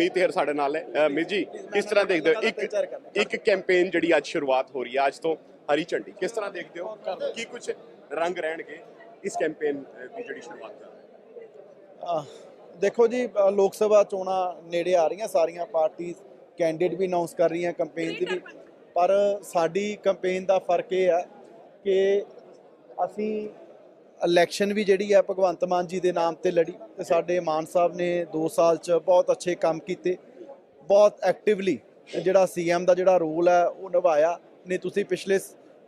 ਮੀਤ ਹੇਰ ਸਾਡੇ ਨਾਲ ਹੈ। ਮੀਤ ਜੀ, ਕਿਸ ਤਰ੍ਹਾਂ ਦੇਖਦੇ ਹੋ? ਇੱਕ ਇੱਕ ਕੈਂਪੇਨ ਜਿਹੜੀ ਅੱਜ ਸ਼ੁਰੂਆਤ ਹੋ ਰਹੀ ਹੈ, ਅੱਜ ਤੋਂ ਹਰੀ ਝੰਡੀ, ਕਿਸ ਤਰ੍ਹਾਂ ਦੇਖਦੇ ਹੋ? ਕੀ ਕੁਝ ਰੰਗ ਰਹਿਣਗੇ ਇਸ ਕੈਂਪੇਨ ਦੀ ਜਿਹੜੀ ਸ਼ੁਰੂਆਤ ਕਰ ਦੇਖੋ ਜੀ ਲੋਕ ਸਭਾ ਚੋਣਾਂ ਨੇੜੇ ਆ ਰਹੀਆਂ, ਸਾਰੀਆਂ ਪਾਰਟੀਆਂ ਕੈਂਡੀਡੇਟ ਵੀ ਅਨਾਉਂਸ ਕਰ ਰਹੀਆਂ ਕੈਂਪੇਨ ਦੀ ਵੀ। ਪਰ ਸਾਡੀ ਕੈਂਪੇਨ ਦਾ ਫ਼ਰਕ ਇਹ ਹੈ ਕਿ ਅਸੀਂ ਇਲੈਕਸ਼ਨ ਵੀ ਜਿਹੜੀ ਹੈ ਭਗਵੰਤ ਮਾਨ ਜੀ ਦੇ ਨਾਮ ਤੇ ਲੜੀ ਤੇ ਸਾਡੇ ਮਾਨ ਸਾਹਿਬ ਨੇ 2 ਸਾਲ ਚ ਬਹੁਤ ਅੱਛੇ ਕੰਮ ਕੀਤੇ, ਬਹੁਤ ਐਕਟਿਵਲੀ ਜਿਹੜਾ ਸੀਐਮ ਦਾ ਜਿਹੜਾ ਰੋਲ ਹੈ ਉਹ ਨਿਭਾਇਆ। ਨੇ ਤੁਸੀਂ ਪਿਛਲੇ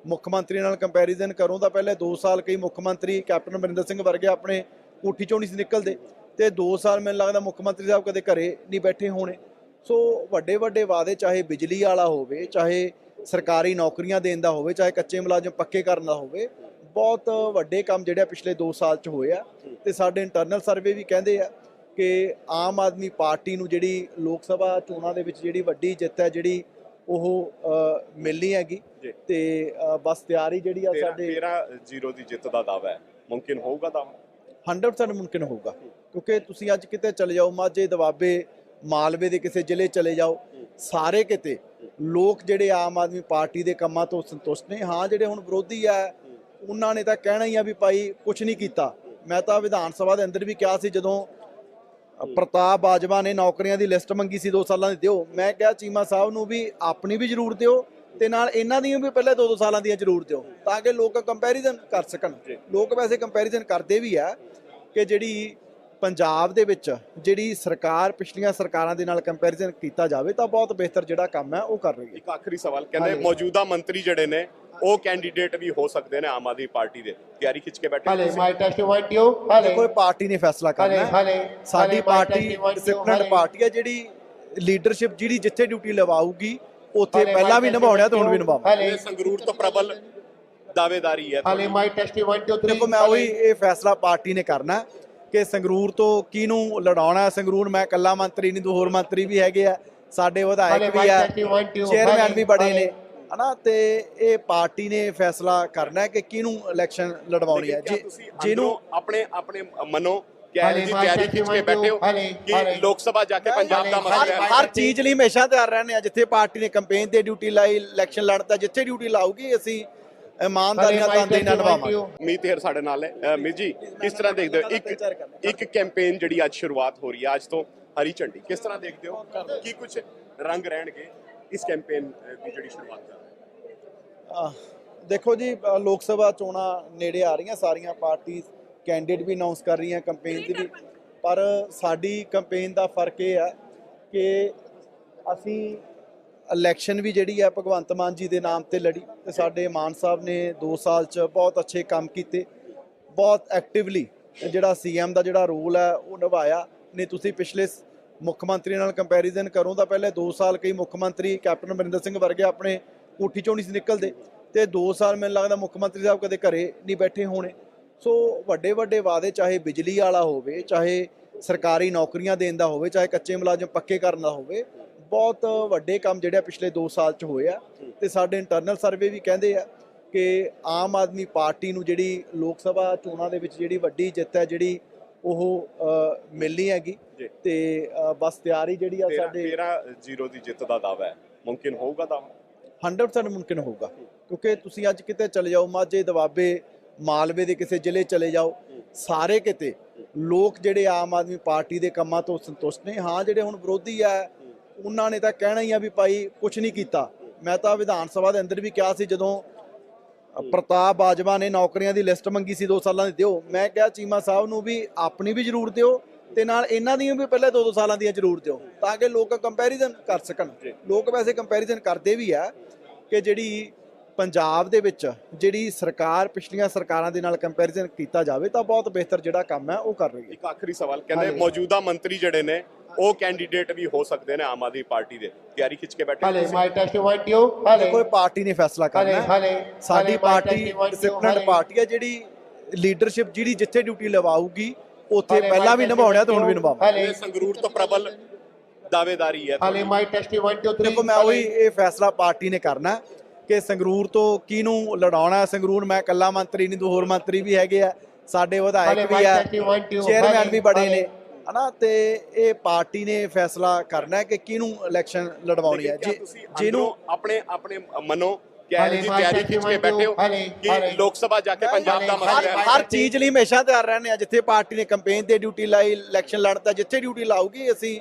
ਮੁੱਖ ਮੰਤਰੀ ਨਾਲ ਕੰਪੈਰੀਜ਼ਨ ਕਰੋ ਤਾਂ ਪਹਿਲੇ 2 ਸਾਲ ਕਈ ਮੁੱਖ ਮੰਤਰੀ ਕੈਪਟਨ ਅਮਰਿੰਦਰ ਸਿੰਘ ਵਰਗੇ ਆਪਣੇ ਕੋਠੀ ਚੋਂ ਨਹੀਂ ਸੀ ਨਿਕਲਦੇ ਤੇ 2 ਸਾਲ ਮੈਨੂੰ ਲੱਗਦਾ ਮੁੱਖ ਮੰਤਰੀ ਸਾਹਿਬ ਕਦੇ ਘਰੇ ਨਹੀਂ ਬੈਠੇ ਹੋਣੇ। ਸੋ ਵੱਡੇ ਵੱਡੇ ਵਾਅਦੇ ਚਾਹੇ ਬਿਜਲੀ ਵਾਲਾ ਹੋਵੇ, ਚਾਹੇ ਸਰਕਾਰੀ ਨੌਕਰੀਆਂ ਦੇਣ ਦਾ ਹੋਵੇ, ਚਾਹੇ ਕੱਚੇ ਮੁਲਾਜ਼ਮ ਪੱਕੇ ਕਰਨ ਦਾ ਹੋਵੇ ਬਹੁਤ ਵੱਡੇ ਕੰਮ ਜਿਹੜੇ ਪਿਛਲੇ 2 ਸਾਲ ਚ ਹੋਏ ਆ। ਤੇ ਸਾਡੇ ਇੰਟਰਨਲ ਸਰਵੇ ਵੀ ਕਹਿੰਦੇ ਆ ਕਿ ਆਮ ਆਦਮੀ ਪਾਰਟੀ ਨੂੰ ਜਿਹੜੀ ਲੋਕ ਸਭਾ ਚੋਣਾਂ ਦੇ ਵਿੱਚ ਜਿਹੜੀ ਵੱਡੀ ਜਿੱਤ ਹੈ ਜਿਹੜੀ ਉਹ ਮਿਲਣੀ ਹੈਗੀ। ਤੇ ਬਸ ਤਿਆਰੀ ਜਿਹੜੀ ਆ ਸਾਡੇ 13 ਜ਼ੀਰੋ ਦੀ ਜਿੱਤ ਦਾ ਦਾਅਵਾ ਹੈ। ਮੁਮਕਿਨ ਹੋਊਗਾ ਦਾਅਵਾ 100% ਮੁਮਕਿਨ ਹੋਊਗਾ। ਕਿਉਂਕਿ ਤੁਸੀਂ ਅੱਜ ਕਿਤੇ ਚਲੇ ਜਾਓ ਮਾਝੇ ਦਵਾਬੇ ਮਾਲਵੇ ਦੇ ਕਿਸੇ ਜ਼ਿਲ੍ਹੇ ਚਲੇ ਜਾਓ ਸਾਰੇ ਕਿਤੇ ਲੋਕ ਜਿਹੜੇ ਆਮ ਆਦਮੀ ਪਾਰਟੀ ਦੇ ਕੰਮਾਂ ਤੋਂ ਸੰਤੁਸ਼ਟ ਨੇ। ਹਾਂ ਜਿਹੜੇ ਹੁਣ ਵਿਰੋਧੀ ਆ ਉਹਨਾਂ ਨੇ ਤਾਂ ਕਹਿਣਾ ਹੀ ਆ ਵੀ ਭਾਈ ਕੁਝ ਨਹੀਂ ਕੀਤਾ। ਮੈਂ ਤਾਂ ਵਿਧਾਨ ਸਭਾ ਦੇ ਅੰਦਰ ਵੀ ਕਿਹਾ ਸੀ ਜਦੋਂ ਪ੍ਰਤਾਪ ਬਾਜਵਾ ਨੇ ਨੌਕਰੀਆਂ ਦੀ ਲਿਸਟ ਮੰਗੀ ਸੀ 2 ਸਾਲਾਂ ਦੀ ਦਿਓ। ਮੈਂ ਕਿਹਾ ਚੀਮਾ ਸਾਹਿਬ ਨੂੰ ਵੀ ਆਪਣੀ ਵੀ ਜ਼ਰੂਰ ਦਿਓ ਤੇ ਨਾਲ ਇਹਨਾਂ ਦੀਆਂ ਵੀ ਪਹਿਲੇ 2-2 ਸਾਲਾਂ ਦੀਆਂ ਜ਼ਰੂਰ ਦਿਓ ਤਾਂ ਕਿ ਲੋਕ ਕੰਪੈਰੀਜ਼ਨ ਕਰ ਸਕਣ। ਲੋਕ ਵੈਸੇ ਕੰਪੈਰੀਜ਼ਨ ਕਰਦੇ ਵੀ ਆ ਕਿ ਜਿਹੜੀ ਪੰਜਾਬ ਦੇ ਵਿੱਚ ਜਿਹੜੀ ਸਰਕਾਰ ਪਿਛਲੀਆਂ ਸਰਕਾਰਾਂ ਦੇ ਨਾਲ ਕੰਪੈਰੀਜ਼ਨ ਕੀਤਾ ਜਾਵੇ ਤਾਂ ਬਹੁਤ ਬਿਹਤਰ ਜਿਹੜਾ ਕੰਮ ਹੈ ਉਹ ਕਰ ਰਹੀ ਹੈ ਇੱਕ ਆਖਰੀ ਸਵਾਲ ਕਹਿੰਦੇ। ਮੌਜੂਦਾ ਮੰਤਰੀ ਜਿਹੜੇ ਨੇ ਉਹ ਕੈਂਡੀਡੇਟ ਵੀ ਹੋ ਸਕਦੇ ਨੇ ਆਮ ਆਦਮੀ ਪਾਰਟੀ ਦੇ ਤਿਆਰੀ ਖਿੱਚ ਕੇ ਬੈਠੇ my test one two. Hale, ਕੋਈ ਪਾਰਟੀ ਨੇ ਫੈਸਲਾ ਕਰਨਾ ਹੈ hale. ਸਾਡੀ ਪਾਰਟੀ. ਡਿਸਪਲਿਨਡ. ਪਾਰਟੀ ਹੈ ਜਿਹੜੀ ਲੀਡਰਸ਼ਿਪ ਜਿਹੜੀ ਜਿੱਥੇ ਡਿਊਟੀ ਲਵਾਊਗੀ ਉੱਥੇ ਪਹਿਲਾਂ ਵੀ ਨਿਭਾਉਣਿਆ ਤੇ ਹੁਣ ਵੀ. ਨਿਭਾਵਾਂਗੇ ਇਹ ਸੰਗਰੂਰ ਤੋਂ ਪ੍ਰਬਲ ਦਾਅਵੇਦਾਰੀ ਹੈ test one two three. ਦੇਖੋ ਮੈਂ ਉਹੀ ਇਹ ਫੈਸਲਾ ਪਾਰਟੀ ਨੇ ਕਰਨਾ ਹੈ ਕਿ ਸੰਗਰੂਰ ਤੋਂ ਕਿਹਨੂੰ ਲੜਾਉਣਾ ਹੈ? ਸੰਗਰੂਰ ਮੈਂ ਇਕੱਲਾ ਮੰਤਰੀ ਨਹੀਂ ਦੋ ਹੋਰ ਮੰਤਰੀ ਵੀ ਹੈਗੇ ਆ। ਸਾਡੇ ਵਿਧਾਇਕ ਵੀ ਆ. ਚੇਅਰਮੈਨ ਵੀ ਬੜੇ ਨੇ. ਹਨਾ? ਤੇ ਇਹ ਪਾਰਟੀ ਨੇ ਫੈਸਲਾ ਕਰਨਾ ਹੈ ਕਿ ਕਿਹਨੂੰ ਇਲੈਕਸ਼ਨ ਲੜਵਾਉਣੀ ਹੈ? ਜਿਹਨੂੰ ਆਪਣੇ ਆਪਣੇ ਮਨੋਂ ਕਿ ਹਾਲੇ ਇਹੋ ਜੀ ਮਾਈ ਤਿਆਰੀ ਖਿੱਚ ਕੇ ਬੈਠੇ ਹੋ ਕਿ। ਲੋਕ ਸਭਾ ਜਾ ਕੇ ਪੰਜਾਬ ਦਾ ਮਸਲਾ ਹੈ। ਹਰ ਚੀਜ਼ ਲਈ ਹਮੇਸ਼ਾ ਤਿਆਰ ਰਹਿੰਦੇ ਆ। ਜਿੱਥੇ ਪਾਰਟੀ ਨੇ ਕੈਂਪੇਨ ਤੇ ਡਿਊਟੀ ਲਾਈ ਇਲੈਕਸ਼ਨ ਲੜਦਾ ਜਿੱਥੇ ਡਿਊਟੀ ਲਾਊਗੀ ਅਸੀਂ ਇਮਾਨਦਾਰੀ ਨਾਲ ਤਨਦੇਹੀ ਨਾਲ ਨਿਭਾਵਾਂਗੇ ਮੀਤ ਹੇਰ ਸਾਡੇ ਨਾਲ ਹੈ। ਮੀਤ ਜੀ ਕਿਸ ਤਰ੍ਹਾਂ ਦੇਖਦੇ ਹੋ? ਇੱਕ ਇੱਕ ਕੈਂਪੇਨ ਜਿਹੜੀ ਅੱਜ ਸ਼ੁਰੂਆਤ ਹੋ ਰਹੀ ਹੈ ਅੱਜ ਤੋਂ ਹਰੀ ਝੰਡੀ ਕਿਸ ਤਰ੍ਹਾਂ ਦੇਖਦੇ ਹੋ? ਕੀ ਕੁਝ ਰੰਗ ਰਹਿਣਗੇ ਇਸ ਕੈਂਪੇਨ ਦੀ ਜਿਹੜੀ ਸ਼ੁਰੂਆਤ ਕਰ ਰਹੇ ਦੇਖੋ ਜੀ ਲੋਕ ਸਭਾ ਚੋਣਾਂ ਨੇੜੇ ਆ ਰਹੀਆਂ ਸਾਰੀਆਂ ਪਾਰਟੀਆਂ ਕੈਂਡੀਡੇਟ ਵੀ ਅਨਾਉਂਸ ਕਰ ਰਹੀਆਂ ਕੈਂਪੇਨ ਦੀ ਵੀ। ਪਰ ਸਾਡੀ ਕੈਂਪੇਨ ਦਾ ਫ਼ਰਕ ਇਹ ਹੈ ਕਿ ਅਸੀਂ ਇਲੈਕਸ਼ਨ ਵੀ ਜਿਹੜੀ ਹੈ ਭਗਵੰਤ ਮਾਨ ਜੀ ਦੇ ਨਾਮ ਤੇ ਲੜੀ ਤੇ ਸਾਡੇ ਮਾਨ ਸਾਹਿਬ ਨੇ 2 ਸਾਲ ਚ ਬਹੁਤ ਅੱਛੇ ਕੰਮ ਕੀਤੇ, ਬਹੁਤ ਐਕਟਿਵਲੀ ਜਿਹੜਾ ਸੀਐਮ ਦਾ ਜਿਹੜਾ ਰੋਲ ਹੈ ਉਹ ਨਿਭਾਇਆ। ਨੇ ਤੁਸੀਂ ਪਿਛਲੇ ਮੁੱਖ ਮੰਤਰੀ ਨਾਲ ਕੰਪੈਰੀਜ਼ਨ ਕਰੋ ਤਾਂ ਪਹਿਲੇ 2 ਸਾਲ ਕਈ ਮੁੱਖ ਮੰਤਰੀ ਕੈਪਟਨ ਅਮਰਿੰਦਰ ਸਿੰਘ ਵਰਗੇ ਆਪਣੇ ਕੋਠੀ ਚੋਂ ਨਹੀਂ ਸੀ ਨਿਕਲਦੇ ਤੇ 2 ਸਾਲ ਮੈਨੂੰ ਲੱਗਦਾ ਮੁੱਖ ਮੰਤਰੀ ਸਾਹਿਬ ਕਦੇ ਘਰੇ ਨਹੀਂ ਬੈਠੇ ਹੋਣੇ। ਸੋ ਵੱਡੇ ਵੱਡੇ ਵਾਅਦੇ ਚਾਹੇ ਬਿਜਲੀ ਵਾਲਾ ਹੋਵੇ, ਚਾਹੇ ਸਰਕਾਰੀ ਨੌਕਰੀਆਂ ਦੇਣ ਦਾ ਹੋਵੇ, ਚਾਹੇ ਕੱਚੇ ਮੁਲਾਜ਼ਮ ਪੱਕੇ ਕਰਨ ਦਾ ਹੋਵੇ ਬਹੁਤ ਵੱਡੇ ਕੰਮ ਜਿਹੜੇ ਪਿਛਲੇ 2 ਸਾਲ ਚ ਹੋਏ ਆ ਤੇ ਸਾਡੇ ਇੰਟਰਨਲ ਸਰਵੇ ਵੀ ਕਹਿੰਦੇ ਆ ਕਿ ਆਮ ਆਦਮੀ ਪਾਰਟੀ ਨੂੰ ਜਿਹੜੀ ਲੋਕ ਸਭਾ ਚੋਣਾਂ ਦੇ ਵਿੱਚ ਜਿਹੜੀ ਵੱਡੀ ਜਿੱਤ ਹੈ ਜਿਹੜੀ ਉਹ ਮਿਲਣੀ ਹੈਗੀ। ਤੇ ਬਸ ਤਿਆਰੀ ਜਿਹੜੀ ਆ ਸਾਡੇ 13 ਜ਼ੀਰੋ ਦੀ ਜਿੱਤ ਦਾ ਦਾਅਵਾ ਹੈ। ਮੁਮਕਿਨ ਹੋਊਗਾ ਦਾਅਵਾ 100% ਮੁਮਕਿਨ ਹੋਊਗਾ ਕਿਉਂਕਿ ਤੁਸੀਂ ਅੱਜ ਕਿਤੇ ਚਲੇ ਜਾਓ ਮਾਝੇ ਦਵਾਬੇ ਮਾਲਵੇ ਦੇ ਕਿਸੇ ਜ਼ਿਲ੍ਹੇ ਚਲੇ ਜਾਓ ਸਾਰੇ ਕਿਤੇ ਲੋਕ ਜਿਹੜੇ ਆਮ ਆਦਮੀ ਪਾਰਟੀ ਦੇ ਕੰਮਾਂ ਤੋਂ ਸੰਤੁਸ਼ਟ ਨੇ। ਹਾਂ ਜਿਹੜੇ ਹੁਣ ਵਿਰੋਧੀ ਆ ਉਹਨਾਂ ਨੇ ਤਾਂ ਕਹਿਣਾ ਹੀ ਆ ਵੀ ਭਾਈ ਕੁਝ ਨਹੀਂ ਕੀਤਾ। ਮੈਂ ਤਾਂ ਵਿਧਾਨ ਸਭਾ ਦੇ ਅੰਦਰ ਵੀ ਕਿਹਾ ਸੀ ਜਦੋਂ ਪ੍ਰਤਾਪ ਬਾਜਵਾ ਨੇ ਨੌਕਰੀਆਂ ਦੀ ਲਿਸਟ ਮੰਗੀ ਸੀ 2 ਸਾਲਾਂ ਦੀ, ਦਿਓ। ਮੈਂ ਕਿਹਾ ਚੀਮਾ ਸਾਹਿਬ ਨੂੰ ਵੀ ਆਪਣੀ ਵੀ ਜ਼ਰੂਰ ਦਿਓ ਤੇ ਨਾਲ ਇਹਨਾਂ ਦੀਆਂ ਵੀ ਪਹਿਲੇ 2-2 ਸਾਲਾਂ ਦੀਆਂ ਜ਼ਰੂਰ ਦਿਓ ਤਾਂ ਕਿ ਲੋਕ ਕੰਪੈਰੀਜ਼ਨ ਕਰ ਸਕਣ। ਲੋਕ ਵੈਸੇ ਕੰਪੈਰੀਜ਼ਨ ਕਰਦੇ ਵੀ ਆ ਕਿ ਜਿਹੜੀ ਪੰਜਾਬ ਦੇ ਵਿੱਚ ਜਿਹੜੀ ਸਰਕਾਰ ਪਿਛਲੀਆਂ ਸਰਕਾਰਾਂ ਦੇ ਨਾਲ ਕੰਪੈਰੀਜ਼ਨ ਕੀਤਾ ਜਾਵੇ ਤਾਂ ਬਹੁਤ ਬਿਹਤਰ ਜਿਹੜਾ ਕੰਮ ਹੈ ਉਹ ਕਰ ਰਹੀ ਹੈ ਇੱਕ ਆਖਰੀ ਸਵਾਲ ਕਹਿੰਦੇ ਹਾਲੇ। ਮੌਜੂਦਾ ਮੰਤਰੀ ਜਿਹੜੇ ਨੇ ਉਹ ਕੈਂਡੀਡੇਟ ਵੀ ਹੋ ਸਕਦੇ ਨੇ ਆਮ ਆਦਮੀ ਪਾਰਟੀ ਦੇ ਤਿਆਰੀ ਖਿੱਚ ਕੇ ਬੈਠੇ ਹੋ Hale, ਤੁਸੀਂ? my test one two. Hale, ਕੋਈ ਪਾਰਟੀ ਨੇ ਫੈਸਲਾ ਕਰਨਾ ਹੈ hale. ਸਾਡੀ ਪਾਰਟੀ. ਡਿਸਪਲਿਨਡ. ਪਾਰਟੀ ਹੈ ਜਿਹੜੀ ਲੀਡਰਸ਼ਿਪ ਜਿਹੜੀ ਜਿੱਥੇ ਡਿਊਟੀ ਲਵਾਊਗੀ ਉੱਥੇ ਪਹਿਲਾਂ ਵੀ ਨਿਭਾਉਣਿਆ ਤੇ ਹੁਣ ਵੀ. ਨਿਭਾਵਾਂਗੇ ਸੰਗਰੂਰ ਤੋਂ ਪ੍ਰਬਲ ਦਾਅਵੇਦਾਰੀ ਹੈ test one two three. ਦੇਖੋ ਮੈਂ ਉਹੀ ਇਹ ਫੈਸਲਾ ਪਾਰਟੀ ਨੇ ਕਰਨਾ ਹੈ ਕਿ ਸੰਗਰੂਰ ਤੋਂ ਕਿਹਨੂੰ ਲੜਾਉਣਾ ਹੈ ਸੰਗਰੂਰ ਮੈਂ ਇਕੱਲਾ ਮੰਤਰੀ ਨਹੀਂ ਦੋ ਹੋਰ ਮੰਤਰੀ ਵੀ ਹੈਗੇ ਆ ਸਾਡੇ ਵਿਧਾਇਕ ਵੀ ਆ. ਚੇਅਰਮੈਨ ਵੀ ਬੜੇ. ਨੇ ਹਨਾ ਤੇ ਇਹ ਪਾਰਟੀ ਨੇ ਫੈਸਲਾ ਕਰਨਾ ਹੈ ਕਿ ਕਿਹਨੂੰ ਇਲੈਕਸ਼ਨ ਲੜਵਾਉਣੀ ਹੈ ਜਿਹਨੂੰ ਆਪਣੇ ਆਪਣੇ ਮਨੋਂ ਕਹਿ ਜੀ ਤਿਆਰੀ ਖਿੱਚ ਕੇ ਬੈਠੇ ਹੋ ਕਿ। ਲੋਕ ਸਭਾ ਜਾ ਕੇ ਪੰਜਾਬ ਦਾ ਮਸਲਾ ਹਰ ਚੀਜ਼ ਲਈ ਹਮੇਸ਼ਾ ਤਿਆਰ ਰਹਿੰਦੇ ਆ ਜਿੱਥੇ ਪਾਰਟੀ ਨੇ ਕੈਂਪੇਨ ਤੇ ਡਿਊਟੀ ਲਾਈ ਇਲੈਕਸ਼ਨ ਲੜਦਾ ਜਿੱਥੇ ਡਿਊਟੀ ਲਾਊਗੀ ਅਸੀਂ